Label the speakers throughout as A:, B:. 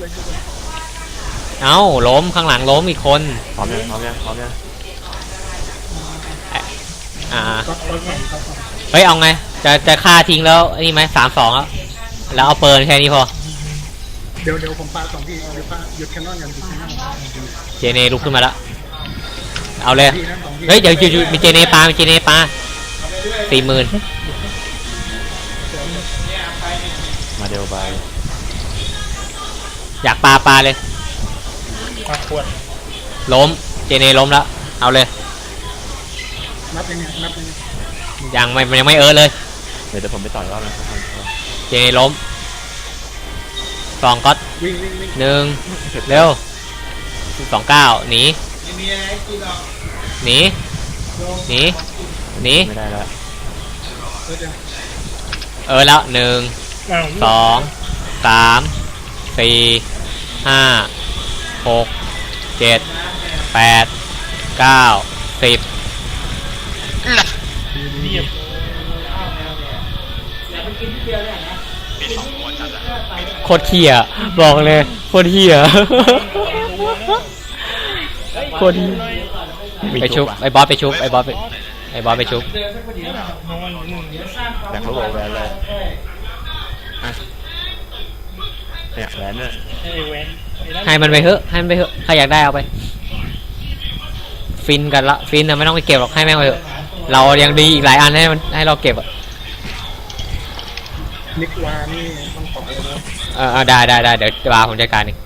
A: เลยชุบเลย
B: เอ้าล้มข้างหลังล้มอีกคน
C: พร้อมยังพร้อมยังพร้อมยัง
B: อ่า
A: ก๊อตก๊อตก่อนก๊อตก่อน
B: เฮ้ยเอาไง จะจะฆ่าทิ้งแล้วไอ้นี่ไหมสามสองแล้วแล้วเอาเปิร์นแค่นี้พอ
A: เดี๋ยวเดี๋ยวผมปาสองทีเดี๋ยวปาหยุดแคนนอนกันหยุดแคนนอน
B: เจเนลุกขึ้นมาแล้วเอาเลย
A: ทีนะสองที
B: เฮ้ยเดี๋ยวหยุดหยุดมีเจเนปลามีเจเนปลาสี่หมื่น
C: มาเดลบาย
B: อยากปลาปลาเลย
A: ปาขวด
B: ล้มเจเนล้มแล้ว เอาเลย
A: นับยังไงนับยังไง
B: ยังไม่ยังไม่เออเลย
C: เดี๋ยวเดี๋ยวผมไปต่อยรอบนะครับ
B: เจเนล้มสองก็
A: วิ่งวิ่งวิ่ง
B: หนึ่งเร็วสองเก้าหนีหนีหนีหนี
C: ไม่ได้แล้ว
A: เออจะ
B: เออแล้วหนึ่งสองสาม สี่ห้าหกเจ็ดแปดเก้าสิบโคตรเฮียบอกเลยโคตรเฮียโคตรเหี้ยไปชุบไอ้บอสไปชุบไอ้บอสไปไอ้บอสไปชุบ
C: อยากรู้ว่าแหวนอะไรอะ เนี่ยแหวนเนี่ย
B: ให้มันไปเถอะให้มันไปเถอะใครอยากได้เอาไป ฟินกันละฟินนะไม่ต้องไปเก็บหรอกให้แม่งไปเถอะเรายังดีอีกหลายอันให้มันให้เราเก็บอะ
A: นิกวานี่ต้องขอเลยนะ
B: เออเออได้ได้ได้เดี๋ยววาผมจัดการเอง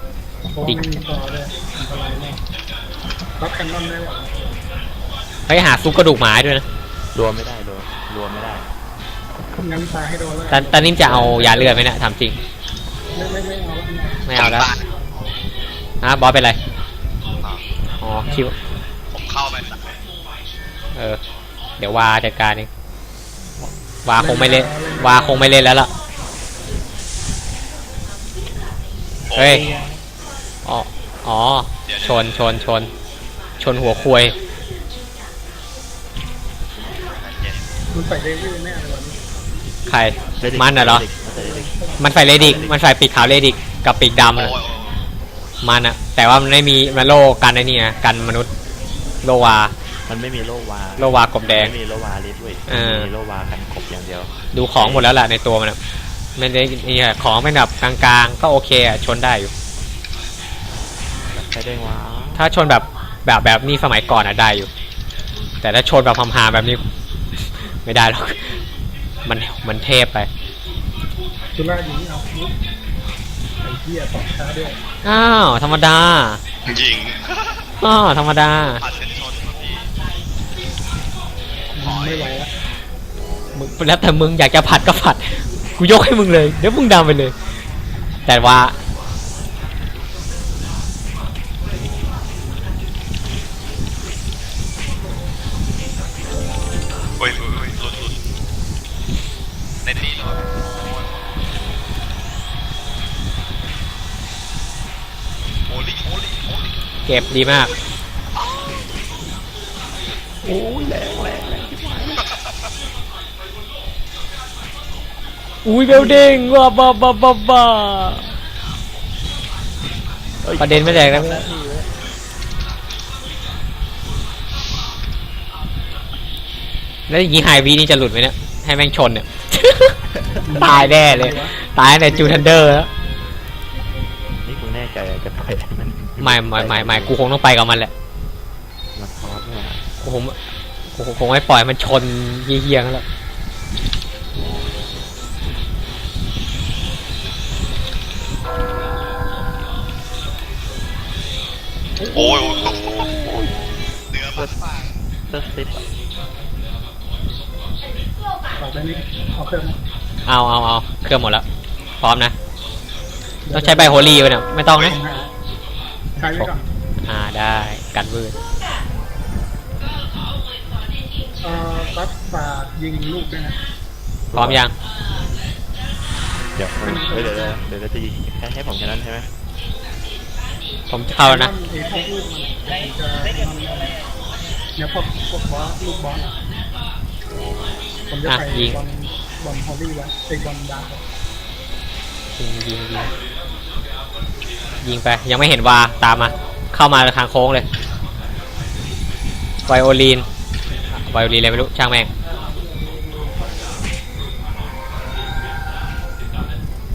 A: เพราะว่าไม่มีต่อเลยอันตรายมากรับแคนนอนได้หรอ
B: เฮ้ยหาซุปกระดูกหมาด้วยนะ
C: รวมไม่ได้รวมรวมไม่ได้
A: งั้นตาให้โดนแล้ว
B: ตอนตอนนี้จะเอายาเลือดไหมเนี่ยถามจริง
A: ไม่ไม่ไม่เอาแล้ว
B: ไม่เอาแล้วฮะบอสเป็นไร อ๋อคิว
D: ผมเข้าไปสัก
B: เออ เดี๋ยววาจัดการเองวาคงไม่เล่นวาคงไม่เล่นแล้วล่ะ เฮ้ย อ๋อ อ๋อ ชน ชน ชน ชนหัวควย
A: มันใส่เดวิลแน่เลยวันนี้
B: ใคร มันน่ะเหรอ มันใส่เลดิก มันใส่ปีกขาวเลดิก กับปีกดำ
D: โอ้
B: น่ะ
D: ย
B: มันอะแต่ว่ามันไม่มีมันโลกันไอ้นี่นะกันมนุษย์ โลวา
C: มันไม่มีโลวา
B: โลวากบแดง
C: ไม่มีโลวาลิฟต์เว้ย
B: เออ
C: มีโลวากันกบอย่างเดียว
B: ดูของหมดแล้วแหละในตัวมันอะไม่ได้นี่อะของเป็นแบบกลางๆ ก็โอเคอะชนได้อยู่
C: ใช้ได้วะ
B: ถ้าชนแบบแบบแบบนี้สมัยก่อนอะได้อยู่ แต่ถ้าชนแบบพำหาแบบนี้ ไม่ได้หรอก มันมันเทพไป
A: จุฬาอยู่นี่เอาลุกไอ้เหี้ยตอบช้าด้วย
B: อ้าวธรรมดา
D: ยิง
B: อ้าวธรรมดา
D: ผ่านเส้นชนพี่
A: ไม่ไหวแล้ว
B: มึงแล้วแต่มึงอยากจะผัดก็ผัด กูยกให้มึงเลย เดี๋ยวมึงดำไปเลย แต่ว่า
D: เก็
B: บดีมาก
C: โอ้ยแรงแรงแรง
B: อุ้ยเบลเด้งว้าบ้าบ้าบ้าบ้าประเด็นไม่แตกนะแล้วอย่างนี้ไฮวีนี่จะหลุดไหมเนี่ย ให้แม่งชนเนี่ย ตายแน่เลย ตายในจูทันเดอร์แล้ว
C: นี่กูแน่ใจจะปล่อยมัน
B: ไม่ไม่ไม่ไม่กูคงต้องไปกับมันแหละ
C: มาคอสเนี่ย
B: กูคงกูคงไม่ปล่อยมันชนเยี่ยงๆแล้ว
D: โอ้ยโอ้ยโอ้ยเนื้อมันปาก
C: เซอร์ซิปอะ
A: ตอบได้นี่เอาเครื่องมา
B: เอาเอาเอาเครื่องหมดแล้ว พร้อมนะ ต้องใช้ใบโฮลี่ไว้เนี่ยไม่ต้องนะ
A: ผมหา ใช้ไว้ก่อน
B: อ่าได้กันวืด
A: เอ่อบัฟฝากยิงลูกด้วยนะ
B: พร้อมยัง
C: เดี๋ยวเฮ้ยเดี๋ยวเดี๋ยวเดี๋ยวเราจะยิงแค่ให้ผมแค่นั้นใช่ไหม
B: ผมจะเข้าแล้วนะ
A: ไอ้พวกลูกมันจะเนี่ยพวกพวกบอสลูกบอสอะผมจะ
B: อะ
A: ใส่
B: ยิง
A: บอลบอลฮอลลี่ไว้ไอ้บอลดาร์ก
B: ยิงยิงยิง ยิงไปยังไม่เห็นวาตามมา เข้ามาทางโค้งเลยไวโอลินไวโอลินอะไรไม่รู้ช่างแม่ง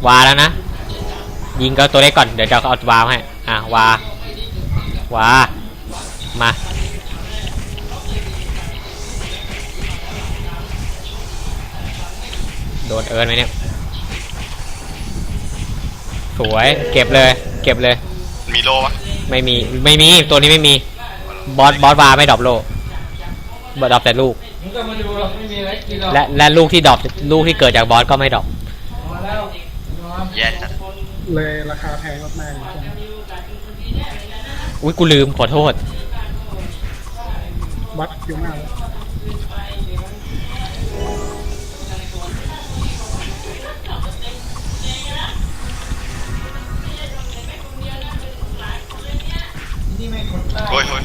B: วาแล้วนะ ยิงก็ตัวเล็กก่อนเดี๋ยวจะเอาวาให้อะวาวามาโดนเอิร์นไหมเนี่ย สวยเก็บเลย ก็บเลย
D: มีโลปะ
B: ไม่มีไม่มีตัวนี้ไม่มี บอสบอสวาไม่ดรอปโลบอสดรอปแต่ลูก
A: มึงก็มาดูหรอกไม่มีอะไรกินหรอก
B: และและลูกที่ดรอปลูกที่เกิดจากบอสก็ไม่ดรอป
A: มาแล้วนอน
D: แย่จัด
A: เลยราคาแพงมากๆใช่ไหม
B: อุ้ยกูลืมขอโทษ
A: บัตรเยอะมากเลย
D: โอ้ยโอ้ย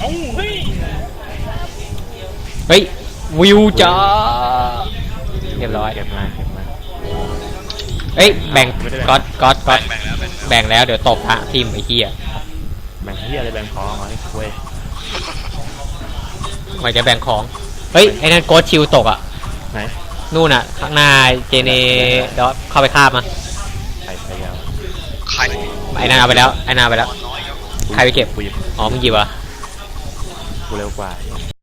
D: โอ้ย
B: เฮ้ยวิวจ้าเรียบร้อย
C: เก็บมาเก็บมา
B: เฮ้ยแบ่งก๊อตก๊อตก๊อ
D: แบ่
B: ต
D: งแบ่งแล้วแบ่งแล้ว
B: แบ่งแล้วเดี๋ยวตบพระทิมไอ้เหี้ย
C: แบ่งที่อะไรแบ่งของมาให้คุย
B: ไมันจะแบ่งของเฮ้ยไอ้นั่นโกดชิวตกอะ
C: ไหน
B: นู่นอะ ข้างหน้าเจเนเดี๋ยวเข้าไปคาบมา
C: ใครใครยาว
D: ใคร
B: ไอ้นั่นเอาไปแล้วไอ้นั่นเอาไปแล้ว
D: น้อยก็
B: ใครไปเก็บ
C: กูหยิบ
B: อ๋อมึงหยิบเหรอะ
C: กูเร็วกว่า